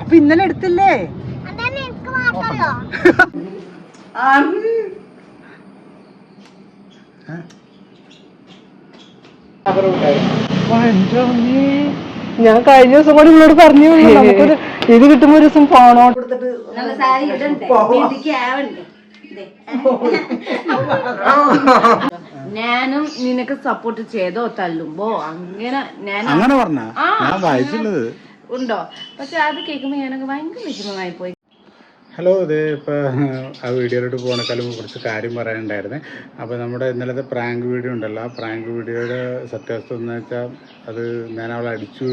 അപ്പൊ ഇന്നലെ എടുത്തില്ലേ? ഞാൻ കഴിഞ്ഞ ദിവസം കൂടി നിങ്ങളോട് പറഞ്ഞു. നമുക്കൊരു ഇത് കിട്ടുമ്പോ ഒരു ദിവസം പോണോ കൊടുത്തിട്ട്. ഞാനും നിനക്ക് സപ്പോർട്ട് ചെയ്തോ തല്ലുമ്പോ? അങ്ങനെ ഞാൻ അങ്ങനെ പറഞ്ഞ? ഞാൻ വായിച്ചുള്ളത് ഉണ്ടോ? പക്ഷെ അത് കേൾക്കുമ്പോ ഞാനൊക്കെ ഭയങ്കര വിഷമമായി പോയി. ഹലോ ഇത് ഇപ്പോൾ ആ വീഡിയോയിലോട്ട് പോകണേക്കാളും കുറച്ച് കാര്യം പറയാനുണ്ടായിരുന്നേ. അപ്പോൾ നമ്മുടെ ഇന്നലത്തെ പ്രാങ്ക് വീഡിയോ ഉണ്ടല്ലോ. ആ പ്രാങ്ക് വീഡിയോയുടെ സത്യാവസ്ഥ എന്ന് വെച്ചാൽ അത് ഞാൻ അവളെ അടിച്ചു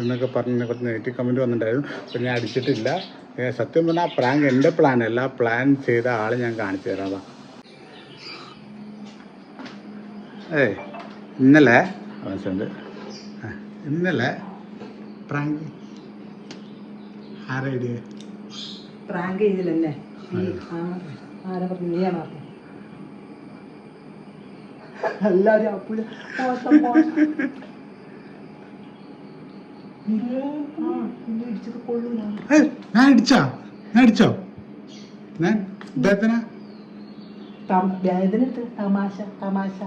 എന്നൊക്കെ പറഞ്ഞ കുറച്ച് നെഗറ്റീവ് കമന്റ് വന്നിട്ടുണ്ടായിരുന്നു. അപ്പോൾ ഞാൻ അടിച്ചിട്ടില്ല. സത്യം പറഞ്ഞാൽ ആ പ്രാങ്ക് എന്റെ പ്ലാൻ അല്ല. ആ പ്ലാൻ ചെയ്ത ആളെ ഞാൻ കാണിച്ചു തരാം ഏയ് ഇന്നലെ ഇന്നലെ പ്രാങ്ക് ആരാ ഐഡിയ പ്രാങ്ക് ചെയ്തില്ലല്ലേ? ആരാ പറഞ്ഞു നീ ആണോ എല്ലാരും അപ്പുഴ മോശം മോശം. ആ, നിന്നെ ഇടിച്ചത് കൊള്ളൂല. ഏയ്, ഞാൻ ഞാൻ അടിച്ചോ ഞാൻ ഇദ്ദേഹത്തിനാ? തം- വേദന എടുത്ത് തമാശ. തമാശ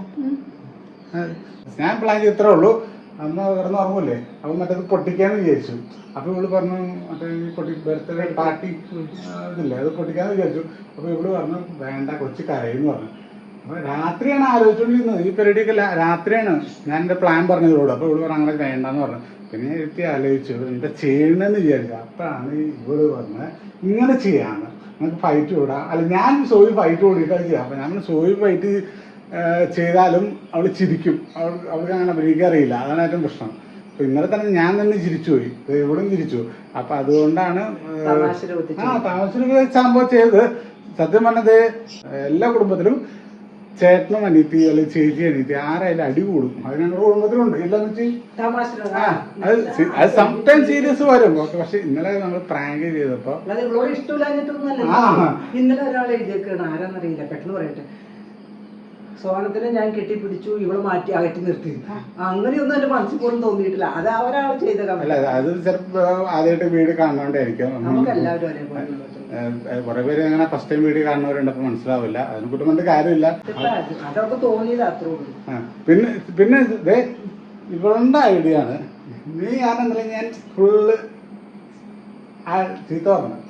ഞാൻ പ്ലാൻ ചെയ്തത്രേ ഉള്ളൂ. അന്ന് കിടന്ന് ഉറങ്ങൂലേ അപ്പൊ മറ്റേത് പൊട്ടിക്കാന്ന് വിചാരിച്ചു. അപ്പൊ ഇവൾ പറഞ്ഞു മറ്റേ പൊട്ടി ബർത്ത്ഡേ പാർട്ടി ഇതില്ലേ അത് പൊട്ടിക്കാന്ന് വിചാരിച്ചു. അപ്പൊ ഇവൾ പറഞ്ഞു വേണ്ട കൊച്ചു കരയെന്ന് പറഞ്ഞു. അപ്പൊ രാത്രിയാണ് ആലോചിച്ചുകൊണ്ടിരുന്നത് ഈ പരിപാടിയൊക്കെ രാത്രിയാണ് ഞാൻ എന്റെ പ്ലാൻ പറഞ്ഞതോട് അപ്പൊ ഇവൾ പറഞ്ഞു അങ്ങനെ വേണ്ടെന്ന് പറഞ്ഞു. പിന്നെ എത്തി ആലോചിച്ചു എന്താ ചെയ്യണമെന്ന് വിചാരിച്ചു. അപ്പോഴാണ് ഇവൾ പറഞ്ഞത് ഇങ്ങനെ ചെയ്യാന്ന്. നമുക്ക് ഫൈറ്റ് വിടാം അല്ല ഞാൻ സോയി ഫൈറ്റ് ഓടിയിട്ടാണ് ചെയ്യാം. അപ്പൊ ഞാൻ സോയി ഫൈറ്റ് ചെയ്താലും അവൾ ചിരിക്കും. അവൾ അവൾക്ക് അങ്ങനെ അഭിനയിക്കാൻ അറിയില്ല. അതാണ് ഏറ്റവും പ്രശ്നം. അപ്പൊ ഇന്നലെ തന്നെ ഞാൻ തന്നെ ചിരിച്ചു പോയി. ഇവളും ചിരിച്ചു. അപ്പൊ അതുകൊണ്ടാണ് ആ താമസിച്ച് സംഭവം ചെയ്ത് സത്യം പറഞ്ഞത് എല്ലാ കുടുംബത്തിലും ചേട്ടനും അനിയത്തി അല്ലെങ്കിൽ ചേച്ചി അനിയത്തി ആരായാലും അടി കൂടും. അത് ഞങ്ങളുടെ കുടുംബത്തിലുണ്ട്. എല്ലാം ആ അത് സംസ്ഥാനം അത് സംടൈം സീരിയസ് വരും. ഓക്കെ പക്ഷെ ഇന്നലെ നമ്മൾ പ്രാങ്ക് ചെയ്തപ്പോ ആ. ഇന്നലെ ഒരാൾ എഴുതിയേക്കാണ്. ആരാന്നറിയില്ല. പെട്ടെന്ന് പറയട്ടെ. സോനത്തിനെ ഞാൻ കെട്ടിപ്പിടിച്ചു ഇവൾ മാറ്റി അകറ്റി നിർത്തി അങ്ങനെയൊന്നും എന്റെ മനസ്സിൽ പോലും തോന്നിയിട്ടില്ല അത് അവരാൾ ചെയ്ത അത് ചിലപ്പോ ആദ്യമായിട്ട് വീട് കാണുന്നോണ്ടായിരിക്കും നമുക്ക് എല്ലാവരും ഒരേപോലെ ഏഹ് കുറെ പേര് അങ്ങനെ ഫസ്റ്റ് ടൈം വീട് കാണുന്നവരുണ്ട് അപ്പൊ മനസ്സിലാവില്ല അതിനെ കാര്യമില്ല അതൊക്കെ തോന്നിയത് അത്രേ ഉള്ളൂ പിന്നെ പിന്നെ ഇവളുടെ ഐഡിയ ആണ് നീ ഞാൻ എന്താ ഞാൻ ഫുള്ള് ചീത്ത പറഞ്ഞു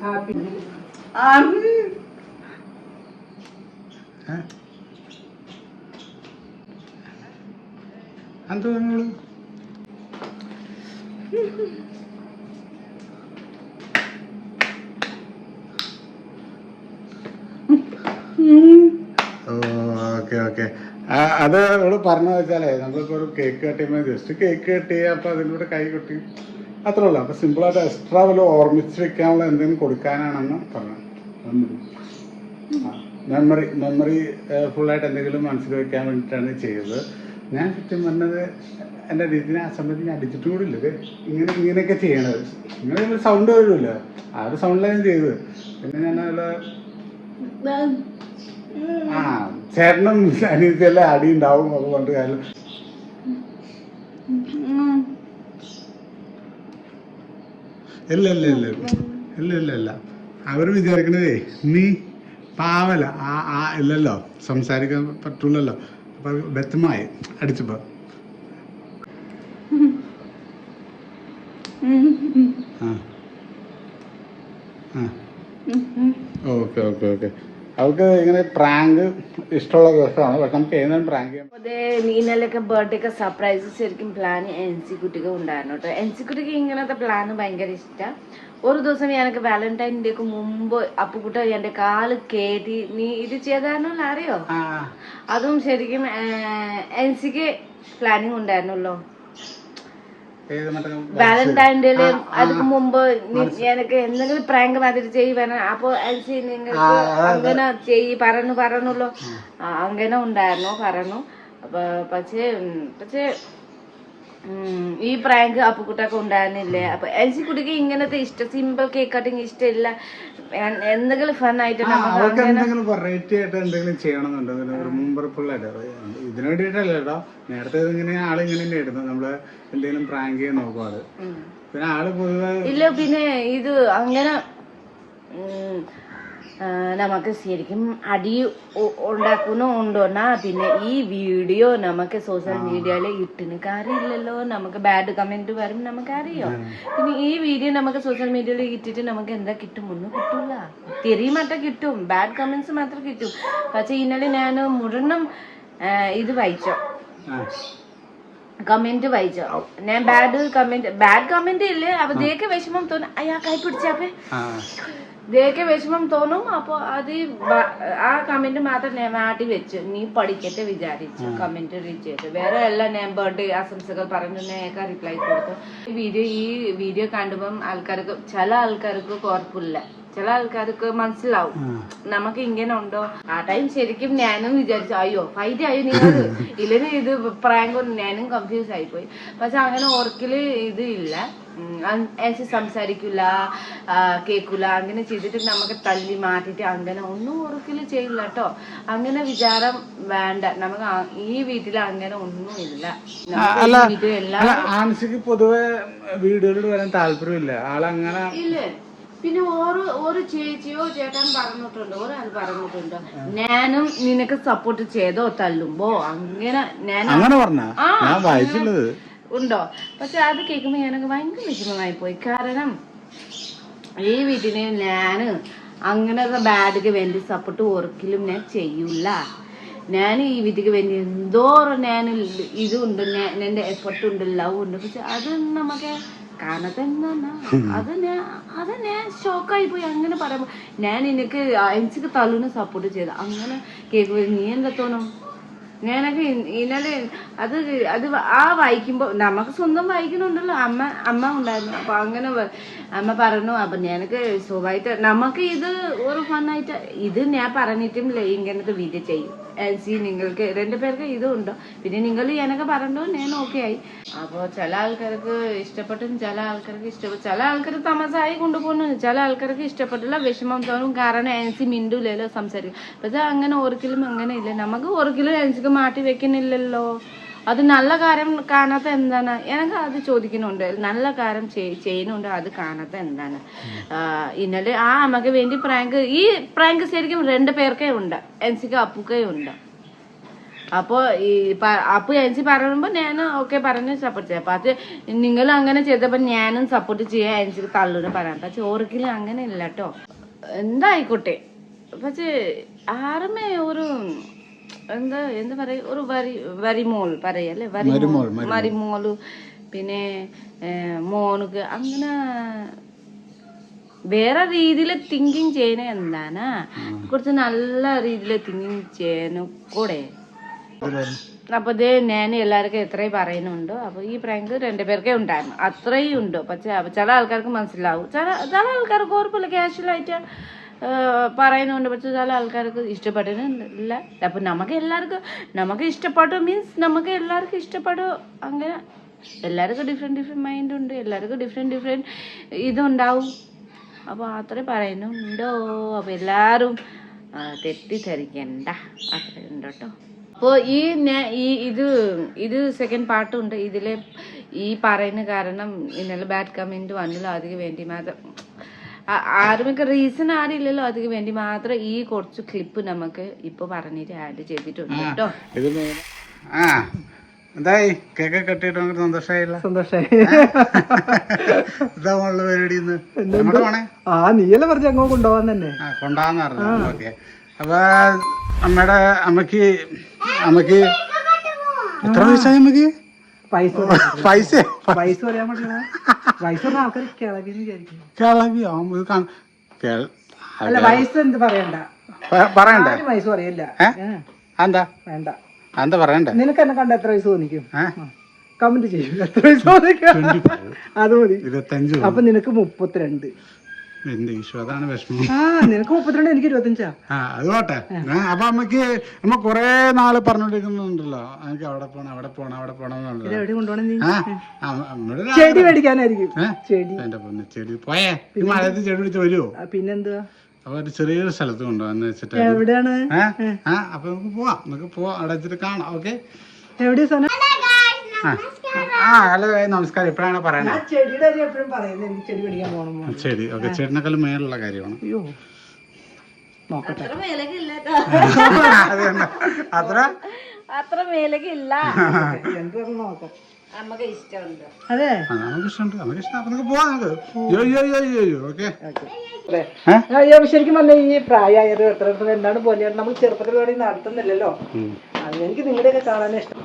ഹാപ്പി എന്ത് പറഞ്ഞോളൂ ഓക്കെ ഓക്കെ. അത് ഇവിടെ പറഞ്ഞു വെച്ചാലേ നമ്മളിപ്പോ ഒരു cake cut just cake cut അപ്പൊ അതിലൂടെ കൈ കൊട്ടി. അത്രേ ഉള്ളൂ. അപ്പൊ സിമ്പിൾ സിമ്പിളായിട്ട് എക്സ്ട്രാ വല്ല ഓർമ്മിച്ച് വെക്കാനുള്ള എന്തെങ്കിലും കൊടുക്കാനാണെന്ന് പറഞ്ഞു. മെമ്മറി മെമ്മറി ഫുള്ളായിട്ട് എന്തെങ്കിലും മനസ്സിൽ വെക്കാൻ വേണ്ടിയിട്ടാണ് ചെയ്തത്. ഞാൻ സത്യം പറഞ്ഞത് എന്റെ രീതിനെ ആ സമയത്ത് ഞാൻ അടിച്ചിട്ട് കൂടി ഇങ്ങനെ ഇങ്ങനെയൊക്കെ ചെയ്യണത്. ഇങ്ങനെ സൗണ്ട് വരുമല്ലോ. ആ ഒരു സൗണ്ടിലാണ് ഞാൻ ചെയ്തത്. പിന്നെ ഞാൻ അതിൽ ആ ചേട്ടനും അനിയത്തിയെല്ലാം അടി ഉണ്ടാവും അത് പണ്ട് കാലം ഇല്ല ഇല്ല ഇല്ല ഇല്ല ഇല്ല ഇല്ല. ഇല്ല അവർ വിചാരിക്കണതേ നീ പാവല ആ ആ ഇല്ലല്ലോ. സംസാരിക്കാൻ പറ്റുള്ളല്ലോ അപ്പൊ വ്യക്തമായി അടിച്ചപ്പോ. ആ. ആ. Okay okay okay. അവൾക്ക് ഇങ്ങനെ പ്രാങ്ക് ഇഷ്ടമുള്ള ദിവസമാണ്. പക്ഷെ നമുക്ക് ഏതെങ്കിലും പ്രാങ്ക് ചെയ്യാൻ അതെ ഇന്നലെയൊക്കെ ബർത്ത്ഡേ ഒക്കെ സർപ്രൈസ് ശരിക്കും പ്ലാൻ എൻ സി കുട്ടിക്ക് ഉണ്ടായിരുന്നു കേട്ടോ. എൻ കുട്ടിക്ക് ഇങ്ങനത്തെ പ്ലാൻ ഭയങ്കര ഇഷ്ടം. ഒരു ദിവസം എനിക്ക് വാലന്റൈൻ ഡേക്ക് മുമ്പ് അപ്പുകുട്ട എന്റെ കാൽ കേട്ടി നീ ഇത് ചെയ്തായിരുന്നോ അറിയോ? അതും ശരിക്കും എൻസിക്ക് പ്ലാനിങ് ഉണ്ടായിരുന്നല്ലോ. വാലന്റൈൻ ഡേയിൽ അതിന് മുമ്പ് എനിക്ക് എന്തെങ്കിലും പ്രാങ്ക് മാതിരി ചെയ്യുവാന അപ്പൊ എൻസി നിങ്ങൾക്ക് അങ്ങനെ ചെയ്യ് പറഞ്ഞു പറഞ്ഞല്ലോ അങ്ങനെ ഉണ്ടായിരുന്നു പറഞ്ഞു. പക്ഷേ പക്ഷേ ഈ പ്രാങ്ക് അപ്പുക്കുട്ടൊക്കെ ഉണ്ടായിരുന്നില്ലേ? അപ്പൊ എൽസി കുട്ടിക്ക് ഇങ്ങനത്തെ ഇഷ്ടം സിമ്പിൾ കേക്ക് കട്ടിങ് ഇഷ്ടമില്ല. എന്തെങ്കിലും ഫൺ ആയിട്ട് അവർക്ക് എന്തെങ്കിലും വെറൈറ്റി ആയിട്ട് എന്തെങ്കിലും ചെയ്യണമെന്നുണ്ടോ. ഒരു മുമ്പറപ്പുള്ളായിട്ട് ഇതിനു വേണ്ടിയിട്ടല്ല കേട്ടോ നേരത്തെ ഇങ്ങനെ ആളിങ്ങനെ തന്നെയായിരുന്നു. നമ്മൾ എന്തെങ്കിലും പ്രാങ്ക് ചെയ്യാൻ നോക്കും ആൾ. പിന്നെ ആൾ പൊതുവെ ഇല്ല പിന്നെ ഇത് അങ്ങനെ നമുക്ക് ശരിക്കും അടി ഉണ്ടാക്കുന്നുണ്ടോന്നാ പിന്നെ ഈ വീഡിയോ നമുക്ക് സോഷ്യൽ മീഡിയയിൽ ഇട്ടിന് കാര്യമില്ലല്ലോ. നമുക്ക് ബാഡ് കമന്റ് വരും നമുക്ക് അറിയോ പിന്നെ ഈ വീഡിയോ നമുക്ക് സോഷ്യൽ മീഡിയയിൽ ഇട്ടിട്ട് നമുക്ക് എന്താ കിട്ടും? ഒന്നും കിട്ടൂല. തിരി മാത്രം കിട്ടും. ബാഡ് കമന്റ്സ് മാത്രം കിട്ടും. പക്ഷെ ഇന്നലെ ഞാൻ മുഴുവനും ഇത് വായിച്ചോ. കമന്റ് വായിച്ചോ. ഞാൻ ബാഡ് കമന്റ് ബാഡ് കമന്റ് ഇല്ലേ? അപ്പൊ ദേക്കെ വിഷമം തോന്നുന്നു. അയ്യാ കൈ പിടിച്ചാപ്പേ ആ, ദേക്കെ വിഷമം തോന്നും. അപ്പൊ അത് ആ കമന്റ് മാത്രം ഞാൻ മാറ്റി വെച്ചു. നീ പഠിക്കട്ടെ വിചാരിച്ചു. കമന്റ് റീച്ച് ചെയ്തു. വേറെ എല്ലാ ബർത്ത്ഡേ ആശംസകൾ പറഞ്ഞു ഞാൻ റിപ്ലൈ കൊടുത്തു. ഈ വീഡിയോ ഈ വീഡിയോ കണ്ടുമ്പം ആൾക്കാർക്ക് ചില ആൾക്കാർക്ക് കുഴപ്പമില്ല. ചില ആൾക്കാർക്ക് മനസ്സിലാവും. നമുക്ക് ഇങ്ങനെ ഉണ്ടോ? ആ ടൈം ശരിക്കും ഞാനും വിചാരിച്ചു അയ്യോ ഫൈറ്റ് ആയോ നിങ്ങൾ ഇല്ലെങ്കിൽ ഇത് പ്രാങ്ക് ഞാനും കൺഫ്യൂസ് ആയിപ്പോയി. പക്ഷെ അങ്ങനെ ഓർക്കിൽ ഇത് ഇല്ല. ഏസി സംസാരിക്കില്ല കേക്കൂല കേൾക്കില്ല അങ്ങനെ ചെയ്തിട്ട് നമുക്ക് തല്ലി മാറ്റിട്ട് അങ്ങനെ ഒന്നും ഓർക്കിൽ ചെയ്യില്ല കേട്ടോ അങ്ങനെ വിചാരം വേണ്ട. നമുക്ക് ഈ വീട്ടിൽ അങ്ങനെ ഒന്നും ഇല്ല. ആൻസിക്ക് പൊതുവെ വീടുകളിൽ വരാൻ താല്പര്യമില്ല. ആളങ്ങനെ ഇല്ല. പിന്നെ ഓരോ ഒരു ചേച്ചിയോ ചേട്ടൻ പറഞ്ഞിട്ടുണ്ട്. ഒരാൾ പറഞ്ഞിട്ടുണ്ട്. ഞാനും നിനക്ക് സപ്പോർട്ട് ചെയ്തോ തല്ലുമ്പോ അങ്ങനെ ഞാൻ അങ്ങനെ പറഞ്ഞ? ഞാൻ വായിച്ചുള്ളത് ഉണ്ടോ? പക്ഷെ അത് കേൾക്കുമ്പോ ഞാനൊക്കെ ഭയങ്കര വിഷമമായി പോയി. കാരണം ഈ വീട്ടിന് ഞാൻ അങ്ങനത്തെ ബാഡിക്ക് വേണ്ടി സപ്പോർട്ട് ഒരിക്കലും ഞാൻ ചെയ്യൂല. ഞാൻ ഈ വീട്ടിക്ക് വേണ്ടി എന്തോറും ഞാൻ ഇതുണ്ട് ഞാൻ എന്റെ എഫർട്ട് ഉണ്ട് ലവ് ഉണ്ട്. പക്ഷെ അത് നമുക്ക് കാണത്തെ എന്നാ അത് ഞാൻ അത് ഞാൻ ഷോക്കായി പോയി. അങ്ങനെ പറയുമ്പോ ഞാൻ എനിക്ക് എനിക്ക് തള്ളിന് സപ്പോർട്ട് ചെയ്ത. അങ്ങനെ കേൾക്കുമ്പോ നീ എന്താ തോന്നും? ഞാനൊക്കെ ഇന്നലെ അത് അത് ആ വായിക്കുമ്പോ നമുക്ക് സ്വന്തം വായിക്കുന്നുണ്ടല്ലോ അമ്മ അമ്മ ഉണ്ടായിരുന്നു. അപ്പൊ അങ്ങനെ അമ്മ പറഞ്ഞു അപ്പൊ ഞാനൊക്കെ സുഖമായിട്ട് നമുക്ക് ഇത് ഒരു ഫണ്ണായിട്ട് ഇത് ഞാൻ പറഞ്ഞിട്ടും ഇങ്ങനത്തെ വീഡിയോ ചെയ്യും. സി നിങ്ങൾക്ക് രണ്ടു പേർക്ക് ഇതും ഉണ്ടോ. പിന്നെ നിങ്ങൾ ഞാനൊക്കെ പറഞ്ഞോ ഞാൻ ഓക്കെ ആയി. അപ്പോൾ ചില ആൾക്കാർക്ക് ഇഷ്ടപ്പെട്ടും ചില ആൾക്കാർക്ക് ഇഷ്ടപ്പെട്ടു ചില ആൾക്കാർ തമസായി കൊണ്ടുപോകുന്നു. ചില ആൾക്കാർക്ക് ഇഷ്ടപ്പെട്ടില്ല വിഷമം തോന്നും. കാരണം ആൻസി മിണ്ടൂലല്ലോ സംസാരിക്കും പക്ഷെ അങ്ങനെ ഒരിക്കലും അങ്ങനെ ഇല്ല. നമുക്ക് ഒരിക്കലും ആൻസിക്ക് മാറ്റി വെക്കുന്നില്ലല്ലോ. അത് നല്ല കാര്യം കാണാത്ത എന്താണ്? എനിക്ക് അത് ചോദിക്കുന്നുണ്ട്. നല്ല കാര്യം ചെയ്- ചെയ്യുന്നുണ്ട്. അത് കാണാത്ത എന്താണ്? ഇന്നലെ ആ അമ്മയ്ക്ക് വേണ്ടി പ്രാങ്ക് ഈ പ്രാങ്ക് ശരിക്കും രണ്ട് പേർക്കേ ഉണ്ട്. എൻസിക്ക് അപ്പുക്കേ ഉണ്ട്. അപ്പോൾ ഈ അപ്പു എൻസി പറയുമ്പോൾ ഞാൻ ഓക്കെ പറഞ്ഞ് സപ്പോർട്ട് ചെയ്യാം. അപ്പം അത് നിങ്ങൾ അങ്ങനെ ചെയ്തപ്പോൾ ഞാനും സപ്പോർട്ട് ചെയ്യാൻ എൻസിക്ക് തള്ളൂന്ന് പറയാം. പക്ഷെ ഓർക്കിലും അങ്ങനെ ഇല്ല കേട്ടോ എന്തായിക്കോട്ടെ? പക്ഷേ ആരുമേ ഒരു എന്താ എന്താ പറയുക? ഒരു വരി വരിമോൾ പറയല്ലേ വരിമോൾ മരിമോൾ പിന്നെ മോനുക്ക് അങ്ങനെ വേറെ രീതിയിൽ തിങ്കിങ് ചെയ്യണ എന്താണ് കുറച്ച് നല്ല രീതിയിൽ തിങ്കിങ് ചെയ്യണു കൂടെ. അപ്പൊ ഇത് ഞാൻ എല്ലാവർക്കും എത്രയും പറയുന്നുണ്ടോ. അപ്പൊ ഈ പ്രാങ്ക് രണ്ടുപേർക്കേ ഉണ്ടായിരുന്നു. അത്രയും ഉണ്ട്. പക്ഷെ ചില ആൾക്കാർക്ക് മനസ്സിലാവും. ചില ചില ആൾക്കാർക്ക് കുഴപ്പമില്ല കാഷ്വലായിട്ട് പറയുന്നുണ്ട് പക്ഷെ ചില ആൾക്കാർക്ക് ഇഷ്ടപ്പെട്ടില്ല അപ്പൊ നമുക്ക് എല്ലാവർക്കും നമുക്ക് ഇഷ്ടപ്പെട്ടു മീൻസ് നമുക്ക് എല്ലാവർക്കും ഇഷ്ടപ്പെട്ടു. അങ്ങനെ എല്ലാവർക്കും ഡിഫറെന്റ് ഡിഫറെന്റ് മൈൻഡ് ഉണ്ട്. എല്ലാവർക്കും ഡിഫറെന്റ് ഡിഫറെന്റ് ഇതുണ്ടാവും. അപ്പോൾ അത്രേ പറയുന്നുണ്ടോ? അപ്പോൾ എല്ലാവരും തെറ്റിദ്ധരിക്കണ്ട. കേട്ടോ. അപ്പോൾ ഈ ഞാൻ ഈ ഇത് ഇത് സെക്കൻഡ് പാർട്ടുണ്ട് ഇതിലെ ഈ പറയുന്ന കാരണം ഇന്നലെ ബാഡ് കമന്റ് വന്നില്ല. അതിന് വേണ്ടി മാത്രം ആ- ആരുമൊക്കെ റീസൺ ആരില്ലല്ലോ. അതിന് വേണ്ടി മാത്രം ഈ കുറച്ച് ക്ലിപ്പ് നമുക്ക് ഇപ്പൊ പറഞ്ഞിട്ട് ആഡ് ചെയ്തിട്ടുണ്ട് കേട്ടോ. ആ എന്തായി? കേക്ക് കട്ടിയിട്ട് നമുക്ക് സന്തോഷമായില്ല? സന്തോഷായി ഇതാ ഉള്ള പരിപാടി ആ നീയല്ലേ പറഞ്ഞ അങ്ങോ കൊണ്ടുപോകാൻ തന്നെ? ആ കൊണ്ടാന്ന് പറഞ്ഞു. ഓക്കെ. അപ്പൊ അമ്മയുടെ അമ്മയ്ക്ക് അമ്മയ്ക്ക് എത്ര വയസ്സായി അമ്മയ്ക്ക് പൈസ പൈസ പൈസ. പറയാൻ പറ്റില്ല. പൈസ പറഞ്ഞ ആൾക്കാർ കിളവിന്ന് വിചാരിക്കും കേളവി ആവുമ്പോ ഇത് കാണ- കേൾ- അല്ല വയസ്സ് എന്ത് പറയണ്ട? പറയണ്ട പറയണ്ടേ. ആരും വയസ്സ് പറയില്ല. ഏ? ഏ, എന്താ വേണ്ട. എന്താ പറയണ്ടേ? നിനക്ക് എന്നെ കണ്ട എത്ര വയസ്സ് തോന്നിക്കും? കമന്റ് ചെയ്യും. എത്ര വയസ്സ് തോന്നിക്കും? അത് മതി. അപ്പൊ നിനക്ക് മുപ്പത്തിരണ്ട്. എന്റെ ഈശോ? അതാണ് വിഷമം. ആ നിനക്ക് മുപ്പത്തിരണ്ട് എനിക്ക് ഇരുപത്തഞ്ചാ ആ അത് പോട്ടെ. ആ, അപ്പൊ അമ്മയ്ക്ക് നമ്മ കൊറേ നാൾ പറഞ്ഞോണ്ടിരിക്കുന്നുണ്ടല്ലോ. എനിക്ക് അവിടെ പോണം അവിടെ പോണം അവിടെ പോണം എന്നുള്ളത് എവിടെ കൊണ്ടുപോകണം നീ? ആ ആ, ചെടി മേടിക്കാനായിരിക്കും. എന്റെ പൊന്ന് ചെടി. പോയേ ഈ മഴയത്ത് ചെടി പിടിച്ച് വരുമോ പിന്നെന്താ അപ്പൊ ഒരു ചെറിയൊരു സ്ഥലത്ത് കൊണ്ടുപോകാന്ന് വെച്ചിട്ട്. എവിടെയാണ്? ആ അപ്പൊ നമുക്ക് പോവാം. നമുക്ക് പോവാം. അവിടെ വെച്ചിട്ട് കാണാം. ഓക്കെ? എവിടെയാ സാധനം? ആ. ആ ഹലോ നമസ്കാരം. എപ്പോഴാണ് പറയണേ. ആ ചെടിയുടെ കാര്യം എപ്പോഴും പറയുന്നത് എനിക്ക് ചെടി പോകണം ഓക്കെ ചേട്ടനേക്കാളും മേലുള്ള കാര്യമാണ്. അയ്യോ നോക്കട്ടെ. അത്ര അത്ര? എന്തൊക്കെ നോക്കാം. നമുക്ക് ഇഷ്ടമുണ്ട്. അതെ? നമുക്ക് ഇഷ്ടമുണ്ട് ഇഷ്ടം പോവാം ഓക്കെ. ശരിക്കും പറഞ്ഞ ഈ പ്രായമായത് എത്ര എന്താണ് പോലെ നമ്മൾ ചെറുപ്പത്തിൽ നടത്തുന്നില്ലല്ലോ. അത് എനിക്ക് നിങ്ങളുടെയൊക്കെ കാണാൻ ഇഷ്ടം.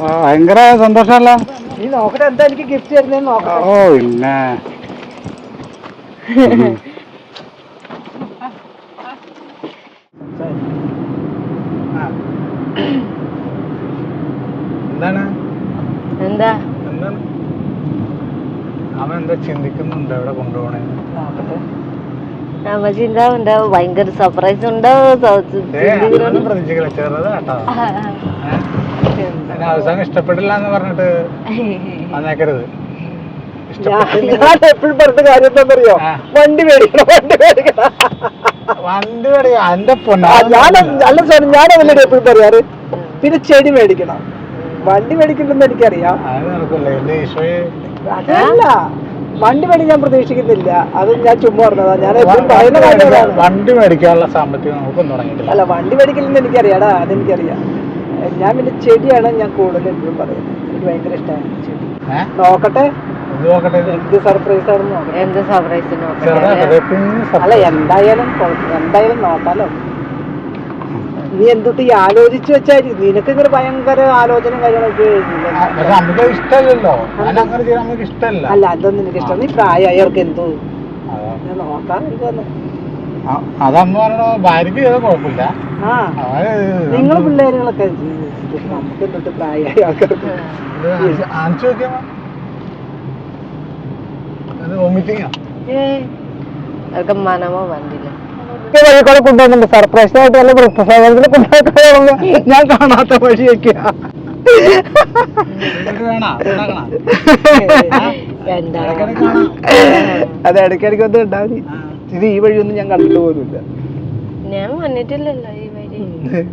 ഭയങ്കര സന്തോഷമല്ല? നീ നോക്കട്ടെ എന്താ എനിക്ക് ഗിഫ്റ്റ് തരുന്നതെന്ന് നോക്കാം ഓ പിന്നെ എന്താണ് എന്താ എന്താണ് അവൻ എന്താ ചിന്തിക്കുന്നുണ്ട് എവിടെ കൊണ്ടുപോകണേ നോക്കട്ടെ ഉണ്ടാവും ഭയങ്കര സർപ്രൈസ് ഉണ്ടാവും അവസാനം ഇഷ്ടപ്പെട്ടില്ല എന്ന് പറഞ്ഞിട്ട് വന്നേക്കരുത്. ഞാൻ എപ്പോഴും പറഞ്ഞ കാര്യം എന്താണെന്നറിയോ? വണ്ടി മേടിക്കണം വണ്ടി മേടിക്കണം. വണ്ടി എന്റെ പൊന്ന. ഞാൻ അല്ല സാർ ഞാൻ അതല്ലേ എപ്പോഴും പറയാറ്. പിന്നെ ചെടി മേടിക്കണം. വണ്ടി മേടിക്കണ്ടെന്ന് എനിക്കറിയാം. അതല്ല. വണ്ടി മേടിക്കാൻ ഞാൻ പ്രതീക്ഷിക്കുന്നില്ല. അത് ഞാൻ ചുമ്മാ പറഞ്ഞതാ. ഞാൻ എപ്പോഴും പറയുന്ന കാര്യം അതാണ്. വണ്ടി മേടിക്കാനുള്ള സാമ്പത്തികം നമുക്കൊന്നും തുടങ്ങിയിട്ടില്ല. അല്ല വണ്ടി മേടിക്കലെന്ന് എനിക്കറിയാടാ. അതെനിക്കറിയാം. ഞാൻ പിന്നെ ചെടിയാണ് ഞാൻ കൂടുതൽ എപ്പോഴും പറയുന്നത്. എനിക്ക് ഭയങ്കര ഇഷ്ടമാണ് ചെടി. നോക്കട്ടെ. നോക്കട്ടെ എന്ത് സർപ്രൈസ് ആണെന്ന് നോക്കട്ടെ. എന്ത് സർപ്രൈസ് ചെറുതായിട്ട് അല്ല. എന്തായാലും എന്തായാലും നോക്കാലോ. നീ എന്തൊട്ട് ഈ ആലോചിച്ചു വെച്ചായിരിക്കും നിനക്ക് ഇങ്ങനെ ഭയങ്കര ആലോചന കാര്യങ്ങളൊക്കെ നമുക്ക് ഇഷ്ടമല്ലല്ലോ. ഞാൻ അങ്ങനെ ചെയ്യാൻ നമുക്ക് ഇഷ്ടമല്ല. അല്ല അതൊന്നും എനിക്ക് ഇഷ്ടം നീ പ്രായമായവർക്ക് എന്തോ അതമ്മ പറഞ്ഞോ ഭാര്യക്ക് കുഴപ്പമില്ല. അവർ നിങ്ങൾ പിള്ളേരുകളൊക്കെ നമുക്ക് എന്നിട്ട് പ്രായമായ ആൾക്കാർക്ക് ഇത് ആണിച്ച് ആണിച്ച് നോക്കിയമ്മ അത് വോമിറ്റിങ്ങാ അവർക്ക് മനമോ വഴി വഴിക്കൂടെ കൊണ്ടുവന്നുണ്ട് സർപ്രൈസായിട്ട് നല്ല വൃദ്ധസാധനത്തിൽ കൊണ്ടുപോയി ഞാൻ കാണാത്ത വഴിയൊക്കെ വേണ? ഉണ്ടാക്കണ. എന്താ? അത് ഇടയ്ക്കിടയ്ക്ക് ഒന്ന് ഉണ്ടാവും ഇത് ഈ വഴിയൊന്നും ഞാൻ കണ്ടിട്ട് പോലുമില്ല. ഞാൻ വന്നിട്ടില്ലല്ലോ ഈ വഴി.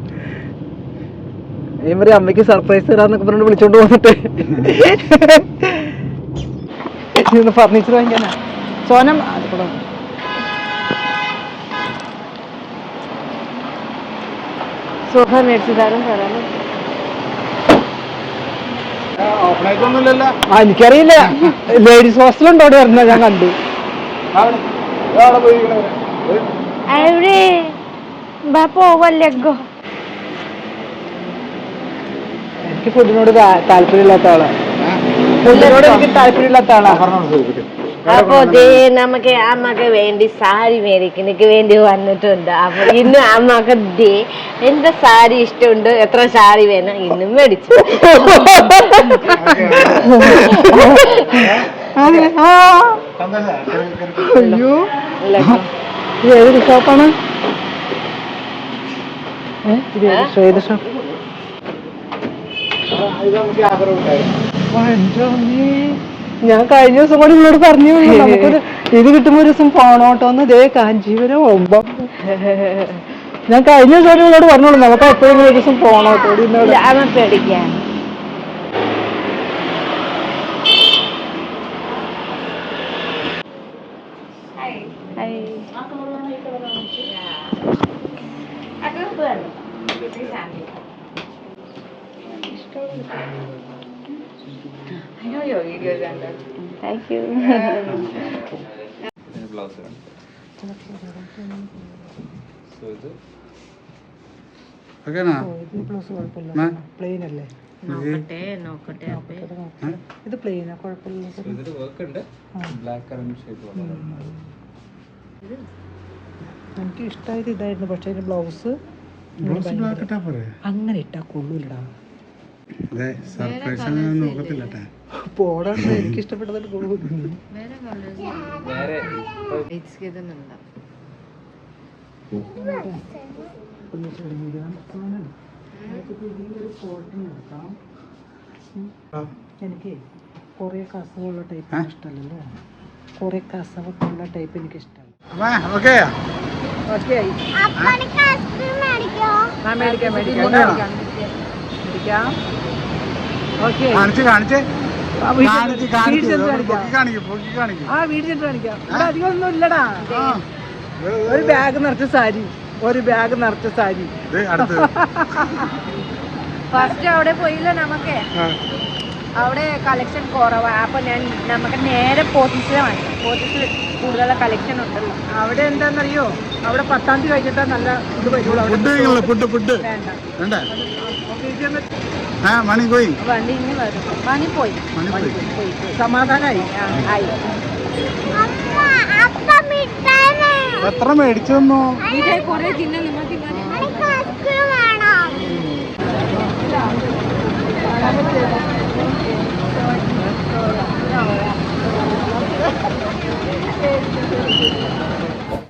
ഈ മറി അമ്മയ്ക്ക് സർപ്രൈസ് തരാന്നൊക്കെ പറഞ്ഞിട്ട് വിളിച്ചോണ്ട് പോന്നിട്ട് ഫർണിച്ചർ വാങ്ങിക്കാനാ. സോനം അതിക്കൂടെ വന്നു. സോഫ മേടിച്ചു തരാൻ ആ എനിക്കറിയില്ല. ലേഡീസ് ഹോസ്റ്റലുണ്ടോ അവിടെ? വരുന്ന ഞാൻ കണ്ടു. അവിടെ പോവല്ലോ എനിക്ക് ഫുഡിനോട് താല്പര്യമില്ലാത്ത ആളാണ്? ഫുഡിനോട് എനിക്ക് താല്പര്യമില്ലാത്ത ആളാണ്. അപ്പൊ ദേ നമുക്ക് അമ്മയ്ക്ക് വേണ്ടി സാരി മേടിക്കുന്നതിന് വേണ്ടി വന്നിട്ടുണ്ട്. അപ്പൊ ഇന്ന് അമ്മയ്ക്ക് ദേ എന്താ സാരി ഇഷ്ടമുണ്ട്? എത്ര സാരി വേണം? ഇന്നും മേടിച്ചു. അയ്യോ. ഷോപ്പാണ്? ഏത് ഷോപ്പ് ഞാൻ കഴിഞ്ഞ ദിവസം കൂടി നിങ്ങളോട് പറഞ്ഞു നമുക്കൊരു ഇത് കിട്ടുമ്പോ ഒരു ദിവസം പോണോട്ടോന്ന് ദേ കാഞ്ചീപുരം ഒമ്പം ഞാൻ കഴിഞ്ഞ ദിവസം നിങ്ങളോട് പറഞ്ഞോളൂ നമുക്ക് എപ്പോഴെങ്കിലും ഒരു ദിവസം പോണോട്ടോ എന്നോട് വീഡിയോ കണ്ട് താങ്ക് യു ഓക്കേനാ? മാ? പ്ലെയിൻ അല്ലേ? നോക്കട്ടെ നോക്കട്ടെ. ഇത് പ്ലെയിനാ കുഴപ്പമില്ല. എനിക്ക് ഇഷ്ടമായത് ഇതായിരുന്നു. പക്ഷേ ബ്ലൗസ് ബ്ലാക്ക് അങ്ങനെ ഇട്ടാ കൊള്ളൂലടാ അതെ സർപ്രൈസ് നോക്കത്തില്ല കേട്ടാ പോടാ എനിക്ക് ഇതൊന്നുണ്ടോ എനിക്ക് കുറെ കസവുള്ള ടൈപ്പ് ഇഷ്ടമല്ലല്ലോ? കുറെ കസവൊക്കെ ഉള്ള ടൈപ്പ് എനിക്ക് ഇഷ്ടമല്ല ഓക്കെ ഓക്കെ മേടിക്കോ മേടിക്കാം മേടിക്കാം. കാണിച്ച് കാണിച്ച്. ആ, വീട്ടിൽ കാണിച്ച് ചെന്ന് കാണിച്ച്. പൊക്കി കാണിക്കും പൊക്കി കാണിക്കും. ആ വീട്ടിൽ ചെന്ന് കാണിക്കാം. ഇവിടെ അധികം ഒന്നും ഇല്ലടാ ഒരു ബാഗ് നിറച്ച സാരി. ഒരു ബാഗ് നിറച്ച സാരി. ഫസ്റ്റ് അവിടെ പോയില്ല നമുക്ക്. അവിടെ കളക്ഷൻ കുറവാണ് അപ്പൊ ഞാൻ നമുക്ക് നേരെ പോത്തീസിലെ വാങ്ങി. പോത്തീസിൽ കൂടുതലുള്ള കളക്ഷൻ ഉണ്ടല്ലോ അവിടെ എന്താണെന്നറിയോ അവിടെ പത്താം തീയതി കഴിഞ്ഞിട്ടാ നല്ല ഇത് വരുള്ളൂ. ഫുഡ് ഫുഡ് വേണ്ട? ആ മണി പോയി. വണ്ടി ഇനി വരും. മണി പോയി. മണി സമാധാനായി? ആയി. എത്ര മേടിച്ചു തന്നു കുറെ വേണം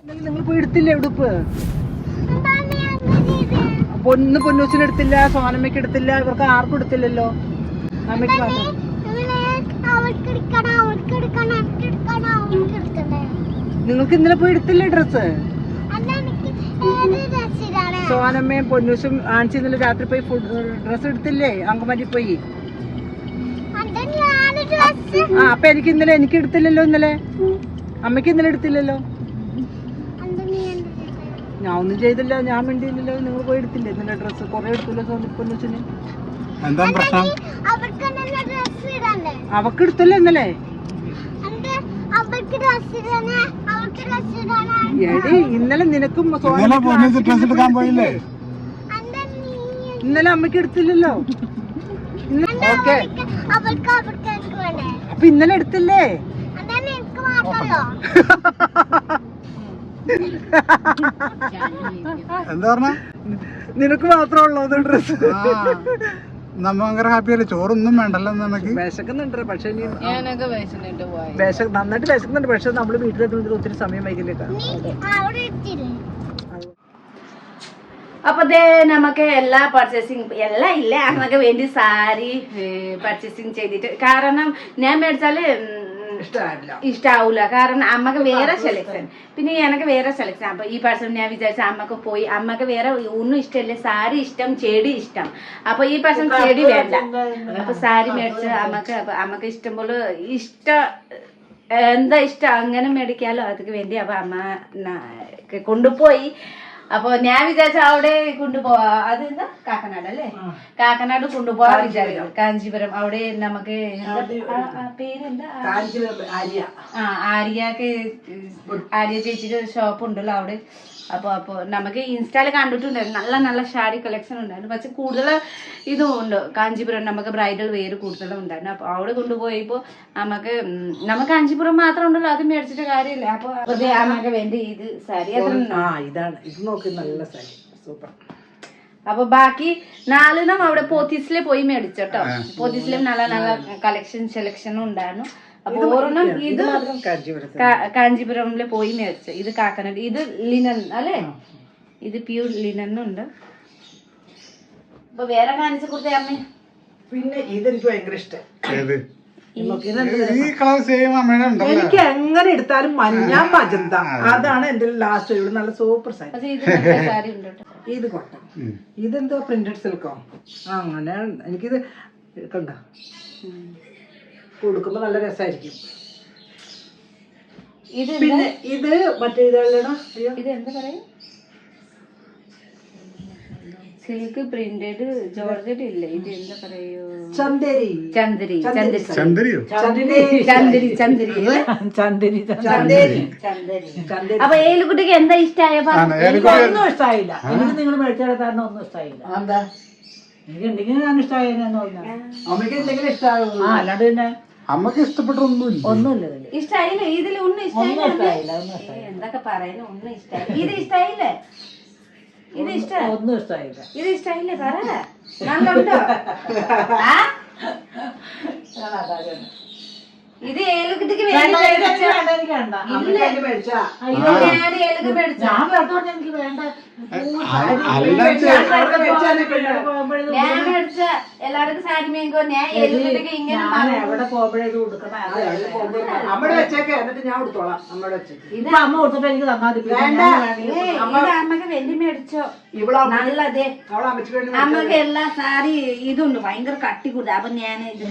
നിങ്ങൾ പോയി എടുത്തില്ലേ ഉടുപ്പ്? പൊന്ന് പൊന്നൂസിന് എടുത്തില്ല സോനമ്മയ്ക്ക് എടുത്തില്ല ഇവർക്ക് ആർക്കും എടുത്തില്ലല്ലോ. അമ്മയ്ക്ക് മാത്രം. നിങ്ങൾക്ക് ഇന്നലെ പോയി എടുത്തില്ലേ ഡ്രസ്സ്? സോനമ്മയും പൊന്നൂസും ആൻസി ഇന്നലെ രാത്രി പോയി ഫുഡ് ഡ്രസ്സ് എടുത്തില്ലേ? അങ്കമാലി പോയി. ആ അപ്പൊ എനിക്ക് ഇന്നലെ എനിക്ക് എടുത്തില്ലല്ലോ ഇന്നലെ? അമ്മയ്ക്ക് ഇന്നലെ എടുത്തില്ലല്ലോ അത് നീ എന്ത് ചെയ്തേ? ഞാൻ ഒന്നും ചെയ്തില്ല ഞാൻ മിണ്ടിയില്ലല്ലോ നിങ്ങൾ പോയി എടുത്തില്ലേ നിന്റെ ഡ്രസ്സ് കൊറേ എടുത്തില്ല സോന പൊന്നൂസിന് എന്താ പ്രശ്നം? അവക്ക് എടുത്തല്ലോ ഇന്നലെ? എടി ഇന്നലെ നിനക്കും ഇന്നലെ അമ്മയ്ക്ക് പൊന്നു എടുക്കാൻ പോയില്ലേ? അന്റെ ഇന്നലെ അമ്മയ്ക്ക് എടുത്തില്ലല്ലോ. ഓക്കെ. അപ്പൊ ഇന്നലെ എടുത്തില്ലേ? എന്താ പറഞ്ഞ? നിനക്ക് മാത്രമുള്ളൂ അത് ഡ്രസ് നമ്മ ഭയങ്കര ഹാപ്പിയല്ലേ ചോറൊന്നും വേണ്ടല്ലോ നമുക്ക് വിശക്കുന്നുണ്ട് പക്ഷെ നന്നായിട്ട് വിശക്കുന്നുണ്ട് പക്ഷെ നമ്മൾ വീട്ടിലെത്തുന്നത് ഒത്തിരി സമയം വൈകില്ലേക്കാ അപ്പൊ ദേ നമുക്ക് എല്ലാ പർച്ചേസിങ് എല്ലാം ഇല്ല നമുക്ക് വേണ്ടി സാരി പർച്ചേസിങ് ചെയ്തിട്ട്. കാരണം ഞാൻ മേടിച്ചാൽ ഇഷ്ടാവൂല. കാരണം അമ്മയ്ക്ക് വേറെ സെലക്ഷൻ പിന്നെ എനക്ക് വേറെ സെലക്ഷൻ അപ്പൊ ഈ പ്രാവശ്യം ഞാൻ വിചാരിച്ച അമ്മയ്ക്ക് പോയി. അമ്മയ്ക്ക് വേറെ ഒന്നും ഇഷ്ടമല്ല സാരി ഇഷ്ടം ചെടി ഇഷ്ടം. അപ്പൊ ഈ പ്രാവശ്യം ചെടി വേണ്ട. അപ്പൊ സാരി മേടിച്ച് അമ്മയ്ക്ക് അപ്പൊ അമ്മയ്ക്ക് ഇഷ്ടം പോലെ ഇഷ്ട എന്താ ഇഷ്ടം? അങ്ങനെ മേടിക്കാലോ. അതുക്ക് വേണ്ടി അപ്പൊ അമ്മ കൊണ്ടുപോയി. അപ്പൊ ഞാൻ വിചാരിച്ച അവിടെ കൊണ്ടുപോവാ. അതെന്താ കാക്കനാട് അല്ലേ? കാക്കനാട് കൊണ്ടുപോവാ വിചാരിച്ചു കാഞ്ചീപുരം. അവിടെ നമുക്ക് പേരെന്താ? ആ- ആര്യക്ക് ആര്യ ചേച്ചിക്ക് ഷോപ്പ് ഉണ്ടല്ലോ അവിടെ. അപ്പോൾ അപ്പോൾ നമുക്ക് ഇൻസ്റ്റാൾ കണ്ടിട്ടുണ്ടായിരുന്നു നല്ല നല്ല ഷാഡി കളക്ഷൻ ഉണ്ടായിരുന്നു. പക്ഷെ കൂടുതൽ ഇതും ഉണ്ട്. കാഞ്ചീപുരം നമുക്ക് ബ്രൈഡൽ വെയർ കൂടുതലും ഉണ്ടായിരുന്നു. അപ്പോൾ അവിടെ കൊണ്ടുപോയപ്പോൾ നമുക്ക് നമുക്ക് കാഞ്ചീപുരം മാത്രം ഉണ്ടല്ലോ. അത് മേടിച്ചിട്ട് കാര്യമില്ല. അപ്പോൾ നമുക്ക് വേണ്ടി ഇത് സാരി ഇതാണ്. ഇത് നോക്കി നല്ല സാരി. സൂപ്പർ. അപ്പൊ ബാക്കി നാലെണ്ണം അവിടെ പോത്തീസിലെ പോയി മേടിച്ചോട്ടോ. പോത്തീസിലും നല്ല നല്ല കളക്ഷൻ സെലക്ഷനും ഉണ്ടായിരുന്നു. അപ്പൊ ഒരെണ്ണം ഇത് കാഞ്ചീപുരമിൽ പോയി മേടിച്ച. ഇത് കാക്കനാട് ഇത് ലിനൻ അല്ലേ? ഇത് പ്യൂർ ലിനൻ ഉണ്ട്. അപ്പൊ വേറെ കാണിച്ച കൊടുത്തേ അമ്മേ പിന്നെ ഇതെനിക്ക് ഭയങ്കര ഇഷ്ടം. ഏത്? ഈ കളർ സെയിം അമ്മയുടെ ഉണ്ടല്ലോ എനിക്ക് എങ്ങനെ എടുത്താലും മഞ്ഞ മജന്ത. അതാണ് എന്റെ ലാസ്റ്റ് ഇവിടെ നല്ല സൂപ്പർ സാരി പക്ഷെ ഇത് കൊട്ട. ഇതെന്തോ പ്രിന്റഡ് സിൽക്കോ ആ അങ്ങനെ എനിക്കിത് കണ്ട. കൊടുക്കുമ്പോ നല്ല രസമായിരിക്കും ഇത് പിന്നെ ഇത് മറ്റേ ഇതല്ലടാ. ഇത് എന്താ പറയാ? സിൽക്ക് പ്രിന്റഡ് ജോർജറ്റ് ഇല്ല ഇത് എന്താ പറയൂ? ചന്ദരി. ചന്ദരി ചന്ദരി. ചന്ദരിയോ? ചന്ദരി. ചന്ദരി ചന്ദരി. ചന്ദേരി ചന്ദേരി. അപ്പൊ ഏലുകുട്ടിക്ക് എന്താ ഇഷ്ടമായ ഒന്നും ഇഷ്ടമായില്ല എനിക്ക് നിങ്ങൾ മേടിച്ചാൽ കാരണം ഒന്നും ഇഷ്ടമായില്ല എന്താ എനിക്ക് എന്തെങ്കിലും ഞാൻ ഇഷ്ടമായെന്നു പറഞ്ഞാൽ അമ്മയ്ക്ക് എന്തെങ്കിലും ഇഷ്ടമാകും ആ അല്ലാണ്ട് പിന്നെ അമ്മയ്ക്ക് ഇഷ്ടപ്പെട്ട ഒന്നുമില്ല ഇതിൽ. ഇഷ്ടായില്ല? ഇതിൽ ഒന്നും ഇഷ്ടായില്ല എന്തൊക്കെ പറയുന്നു? ഒന്നും ഇഷ്ടായില്ല ഇത് ഇഷ്ടായില്ലേ? ഇത് ഇഷ്ടം? ഒന്നും ഇഷ്ടമായില്ല ഇത് ഇഷ്ടമായില്ലേ പറ. നല്ലുണ്ടോ? ആ? ഇത് ഏലുകുട്ടിക്ക് വേണ്ടി മേടിച്ചോ? ഇല്ല. അയ്യോ, ഞാൻ ഏലുക്ക് മേടിച്ചോ? ഞാൻ മേടിച്ച എല്ലാവർക്കും സാരി മേങ്കോ ഞാൻ ഏലുകുട്ടിക്ക് ഇങ്ങനെ പറഞ്ഞു. എവിടെ പോകുമ്പോഴേ ഇത് കൊടുക്കണം അമ്മയുടെ വെച്ചേക്കെ എന്നിട്ട് ഞാൻ കൊടുത്തോളാം അമ്മയുടെ വെച്ചേക്ക് ഇത് അമ്മ കൊടുത്തപ്പോ എനിക്ക് അമ്മയ്ക്ക് വെല്ലി മേടിച്ചോ. നല്ലതേ അവളെ അമ്മച്ചിക്ക് വേണ്ടി അമ്മയ്ക്ക് എല്ലാ സാരി ഇതുണ്ട്. ഭയങ്കര കട്ടി കൂടുതൽ അപ്പൊ ഞാൻ ഇത്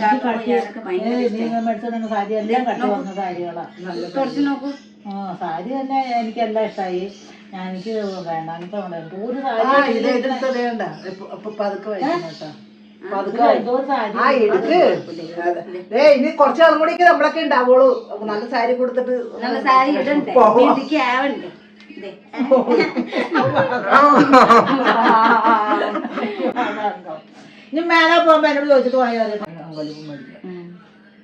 സാരി എല്ലാം കട്ടി വന്ന സാരികളാ. തുറച്ച് നോക്കൂ. ആ സാരി തന്നെ എനിക്കെല്ലാം ഇഷ്ടമായി ഞാൻ എനിക്ക് വേണ്ട. എനിക്ക് വേണ്ട. ഒരു വേണ്ട പതുക്കെ വായിക്കണം കേട്ടോ. ഇനി കുറച്ചാളും കൂടി നമ്മളൊക്കെ ഉണ്ടാവുള്ളൂ. നല്ല സാരി കൊടുത്തിട്ട് നല്ല സാരി ഇടണ്ടേ? ആവണ്ടേ. ഇനി മേലെ പോകുമ്പോ എന്നോട് ചോദിച്ചിട്ട് പോയാൽ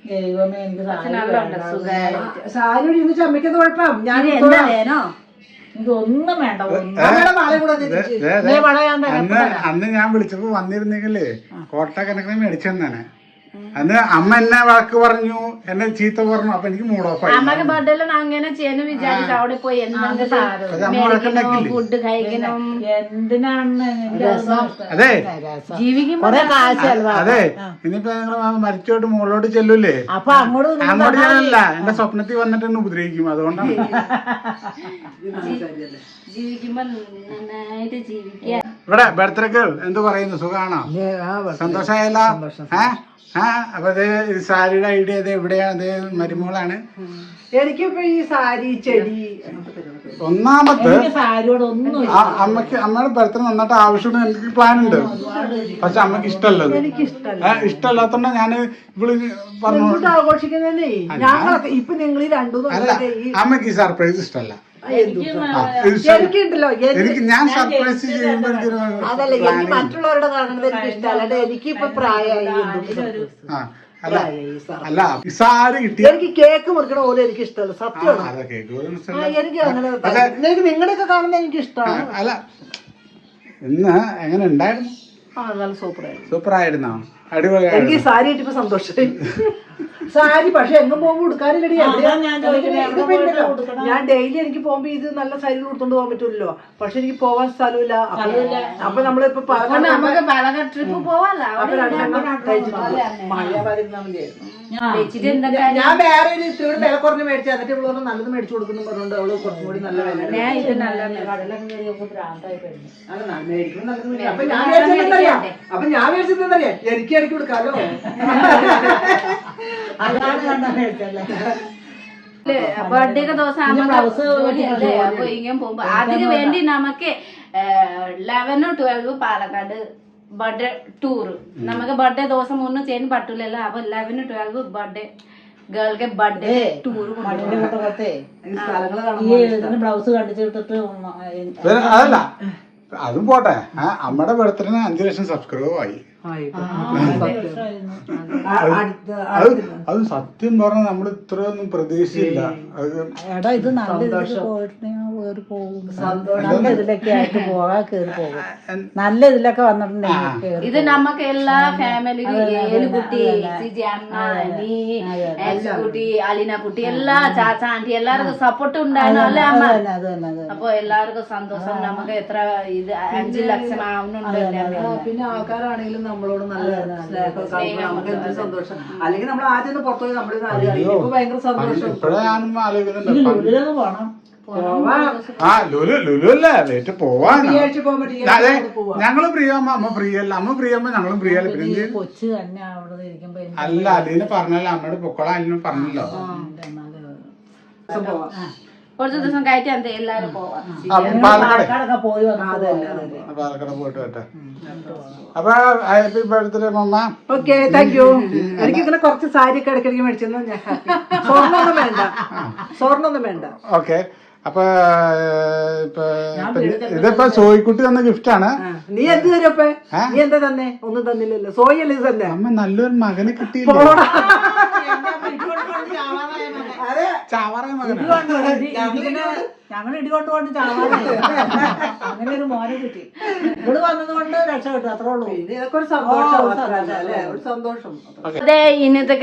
ദൈവമേ എനിക്ക് സാരി സാരി ചമ്മയ്ക്കുന്ന കുഴപ്പം ഞാൻ എന്താ വേനോ ഒന്നും വേണ്ട. അന്ന് ഞാൻ വിളിച്ചപ്പോ വന്നിരുന്നെങ്കിലേ കോട്ട കണക്കിന് മേടിച്ചു അന്ന് അമ്മ എന്നെ വഴക്ക് പറഞ്ഞു എന്നെ ചീത്ത പറഞ്ഞു അപ്പൊ എനിക്ക് മൂഡ് ഓഫ് ആയി. അമ്മയ്ക്ക് ബർത്ത്ഡേയിൽ അങ്ങനെ ചെയ്യുന്നു വിചാരിച്ചു. അവിടെ പോയി എന്തെങ്കിലും ഫുഡ് കഴിക്കണം എന്തിനാണ് അതെ ജീവിക്കുമ്പോ അതെ. ഇനിയിപ്പോ ഞങ്ങൾ മരിച്ചോട്ട് മുകളിലോട്ട് ചെല്ലൂലേ? അപ്പൊ അങ്ങോട്ട് അങ്ങോട്ട് ഞാനല്ല എന്റെ സ്വപ്നത്തിൽ വന്നിട്ട് എന്നെ ഉപദ്രവിക്കും. അതുകൊണ്ടാണ്. ജീവിക്കുമ്പോ നന്നായിട്ട് ജീവിക്കുക. ഇവിടെ ബർത്ത്ഡേക്ക് എന്ത് പറയുന്നു? സുഖാണോ? സന്തോഷമായല്ലോ ഏ? ആ അപ്പൊ അത് സാരിയുടെ ഐഡിയ അത് എവിടെയാണ് അത് മരുമോളാണ്. എനിക്കിപ്പോ ഈ സാരി ചെടി ഒന്നാമത്തെ അമ്മയ്ക്ക് അമ്മയുടെ ബർത്ത്ഡേ നന്നായിട്ട് ആവശ്യമുണ്ട് എനിക്ക് പ്ലാൻ ഉണ്ട് പക്ഷെ അമ്മയ്ക്ക് ഇഷ്ടമല്ലത്. ഇഷ്ടമല്ലാത്തോണ്ട് ഞാൻ ഞാൻ ഇവൾ പറഞ്ഞു ആഘോഷിക്കുന്നേ അല്ല അമ്മയ്ക്ക് ഈ സർപ്രൈസ് ഇഷ്ടമല്ല ഇഷ്ടമല്ല. എനിക്കുണ്ടല്ലോ എനിക്ക് ഞാൻ സർപ്രൈസ് ചെയ്യുമ്പോ എനിക്കൊരു അതല്ല എനിക്ക് മറ്റുള്ളവരുടെ കാണുന്നത് എനിക്ക് ഇഷ്ടമല്ല. എനിക്കിപ്പൊ പ്രായമായി എന്തുകൊണ്ട് ആ അല്ല പ്രായമായി സർ. അല്ല ഈ സാരി എനിക്ക് കേക്ക് മുറിക്കണ പോലെ എനിക്ക് ഇഷ്ടമല്ല. സത്യമാണ്? എനിക്ക് അങ്ങനെ എനിക്ക് നിങ്ങളുടെയൊക്കെ കാണുന്നത് എനിക്ക് ഇഷ്ടമാണ്. അല്ല ഇന്ന് എങ്ങനെ ഉണ്ടായിരുന്നു? ആ നല്ല സൂപ്പറായി സൂപ്പർ ആയിരുന്നോ അടിപൊളിയായിരുന്നു. എനിക്ക് സാരി ഇട്ടിപ്പോ സന്തോഷമായി. സാരി പക്ഷെ എങ്ങും പോകുമ്പോ ഉടുക്കാനില്ലടി. ഞാൻ ഡെയിലി എനിക്ക് പോകുമ്പോ ഇത് നല്ല സാരികൾ ഉടുത്തോണ്ട് പോകാൻ പറ്റുമല്ലോ പക്ഷെ എനിക്ക് പോവാൻ സ്ഥലമില്ല. അപ്പൊ നമ്മളിപ്പോ ട്രിപ്പ് പോവാല്ലോ മഴ വരുന്ന മതിയായിരുന്നു? ഞാൻ വേറെ ഒരു ഇത്തിരി കൂടി വില കുറഞ്ഞ് മേടിച്ചു എന്നിട്ട് ഇവൾ പറഞ്ഞു നല്ലത് മേടിച്ചു കൊടുക്കുന്നു പറഞ്ഞുകൊണ്ട് അവൾ കുറച്ചും കൂടി നല്ല വില. അപ്പൊ ഞാൻ മേടിച്ചെന്നറിയാം അപ്പൊ ഞാൻ മേടിച്ചെന്നറിയാം എനിക്ക് ഇടയ്ക്ക് കൊടുക്കാലോ അതാണ് കണ്ടാ മേടിച്ചല്ലേ ബർത്ത്ഡേ ദിവസം അപ്പൊ ഇങ്ങനെ പോകുമ്പോ അതിന് വേണ്ടി നമുക്ക് ലെവനും ട്വൽവ് പാലക്കാട് ബർത്ത്ഡേ ടൂർ നമുക്ക് ബർത്ത്ഡേ ദിവസം ഒന്നും ചെയ്യാൻ പറ്റൂലല്ലോ. അപ്പൊ ലെവനും ട്വൽവ് ബർത്ത്ഡേ ഗേൾക്ക് ബർത്ത്ഡേ ടൂർ ബ്ലൗസ് കണ്ടിട്ട് അതല്ല. അതും പോട്ടെ. അമ്മയുടെ ബർത്ത്ഡേന് അഞ്ചു ലക്ഷം സബ്സ്ക്രൈബ് ആയി. അത് അത് സത്യം പറഞ്ഞാൽ നമ്മൾ ഇത്രയൊന്നും പ്രതീക്ഷയില്ല അത് എടാ ഇത് നല്ല ഇതിൽ പോയിട്ട് പോകും. നല്ല ഇതിലൊക്കെ ആയിട്ട് പോകാൻ കേറി പോകും. നല്ല ഇതിലൊക്കെ വന്നിട്ടുണ്ടെങ്കിൽ കേറി ഇത് നമുക്ക് എല്ലാ കുട്ടി സിജി അമ്മ നീ കുട്ടി അലീന കുട്ടി എല്ലാ ചാച്ച ആന്റി എല്ലാവർക്കും സപ്പോർട്ട് ഉണ്ടായിരുന്നു അല്ലേ അമ്മ. അപ്പൊ എല്ലാവർക്കും സന്തോഷം. നമുക്ക് എത്ര ഇത് അഞ്ചു ലക്ഷം ആവുന്നുണ്ട് പിന്നെ ആൾക്കാരാണെങ്കിലും നമ്മളോട് നല്ല സ്നേഹം കാണിക്കുമ്പോൾ നമുക്ക് എന്ത് സന്തോഷം? അല്ലെങ്കിൽ നമ്മൾ ആദ്യം ഒന്ന് പുറത്തുപോയി നമ്മുടെ ഇപ്പൊ ഭയങ്കര സന്തോഷം. ഇപ്പോഴേ ഞാനും ആലോചിക്കുന്നുണ്ട്. പണ്ട് ലുലുവിലൊക്കെ പോണം. ആ ലുലു ലുലു അല്ലേ? ലേറ്റ് പോവാണ് ഈ ആഴ്ച പോകാൻ പറ്റില്ല. അതെ ഞങ്ങൾ പ്രിയമ്മ അമ്മ പ്രിയല്ല അമ്മ പ്രിയമ്മ ഞങ്ങളും പ്രിയല്ല പിന്നെ എന്ത്? ചെയ്യും? കൊച്ചു തന്നെ അവിടെ ഇരിക്കുമ്പോ എനിക്ക് അല്ല അലീന പറഞ്ഞല്ലോ. അമ്മയുടെ പൊക്കോള അലീന പറഞ്ഞല്ലോ. ദിവസം പോവാം. കുറച്ച് ദിവസം കയറ്റി അന്തേ എല്ലാരും പോവാം. പാലക്കാടൊക്കെ പോയി വന്നു ആ, പാലക്കാട് പോയിട്ട് വരട്ടെ. അപ്പൊ happy birthday mamma. Okay thank you എനിക്ക് ഇങ്ങനെ കുറച്ച് സാരി ഒക്കെ ഇടയ്ക്കിടയ്ക്ക് മേടിച്ചെന്ന് ഞാൻ. സ്വർണമൊന്നും വേണ്ട. സ്വർണമൊന്നും വേണ്ട. ഓക്കെ. അപ്പൊ ഇതിപ്പോ സോയിക്കുട്ടി തന്ന ഗിഫ്റ്റ് ആണ്. നീ എന്ത് തരപ്പേ നീ എന്താ തന്നെ? ഒന്നും തന്നില്ലല്ലോ. സോയല്ലേ തന്നെ? അമ്മ നല്ലൊരു മകനെ കിട്ടിയില്ല? അതെ ചാവാറ മകനാ ഞങ്ങൾ ഇടി കൊണ്ട് കൊണ്ട് അങ്ങനെ ഒരു മോനെ കിട്ടി. ഇവിടെ വന്നത് കൊണ്ട് രക്ഷപ്പെട്ടു അത്രേ ഉള്ളൂ. ഇതൊക്കെ ഒരു സന്തോഷം അല്ലേ? ഒരു സന്തോഷം അതെ ഇന്നത്തെ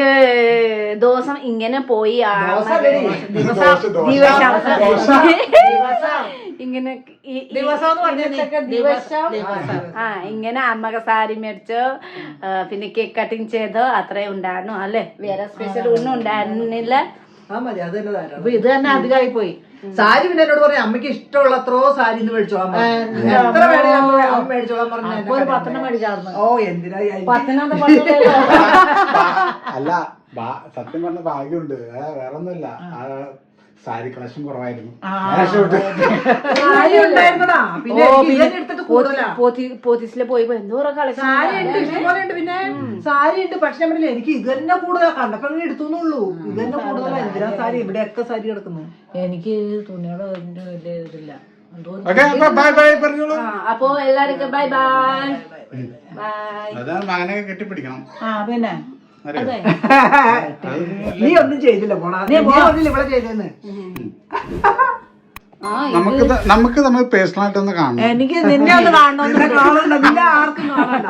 ദിവസം ഇങ്ങനെ പോയി ഇങ്ങനെ ഈ- ഈ- ദിവസം എന്ന് പറഞ്ഞാ നീ. ഇന്നത്തെ ദിവസം. ദിവസം. ആ ഇങ്ങനെ അമ്മയ്ക്ക് സാരി മേടിച്ചോ പിന്നെ കേക്ക് കട്ടിങ് ചെയ്തോ അത്രേ ഉണ്ടായിരുന്നു അല്ലേ? വേറെ സ്പെഷ്യൽ ഒന്നും ഉണ്ടായിരുന്നില്ല. ആ മതി അത് തന്നെ ധാരാളം അപ്പൊ ഇത് തന്നെ അധികമായി പോയി സാരി പിന്നെ എന്നോട് പറയാം അമ്മയ്ക്ക് ഇഷ്ടമുള്ള അത്രോ സാരി ഇന്ന് മേടിച്ചോളാം പറഞ്ഞു. എത്ര അമ്മ. മേടിച്ചോളാം പറഞ്ഞു ഒരു പത്തെണ്ണം മേടിച്ചായിരുന്നു ഓ എന്തിനായി അല്ല ബാ- സത്യം പറഞ്ഞ ഭാഗ്യമുണ്ട്. വേറെ ഒന്നുമില്ല സാരി കളക്ഷൻ കുറവായിരുന്നു. പോത്തീസിൽ പോയി. കളക്ഷൻ സാരി ഉണ്ട് ഇഷ്ടംപോലെ ഉണ്ട് പിന്നെ സാരി ഉണ്ട് പക്ഷെ എനിക്ക് ഇത് തന്നെ കൂടുതലാ. കണ്ടപ്പോ എടുത്തുന്നുള്ളൂ. ഇത് തന്നെ കൂടുതലാ. എന്തിനാ സാരി? ഇവിടെയൊക്കെ സാരി കിടക്കുന്നു. എനിക്ക് തുണിയുടെ വലിയ ഇതില്ല. അപ്പൊ എല്ലാവർക്കും ബൈ ബൈ ബൈ അതാണ് മകനെ കെട്ടിപ്പിടിക്കണം. ആ പിന്നെ? നീ ഒന്നും ചെയ്തില്ല പോണാ നീ പറഞ്ഞില്ല ഇവിടെ ചെയ്തെന്ന്. നമുക്ക് നമുക്ക് നമ്മൾ പേഴ്സണൽ ആയിട്ടൊന്ന് കാണണം. എനിക്ക് നിന്നെ ഒന്ന് കാണണം നിന്നെ ആർക്കും കാണണ്ട.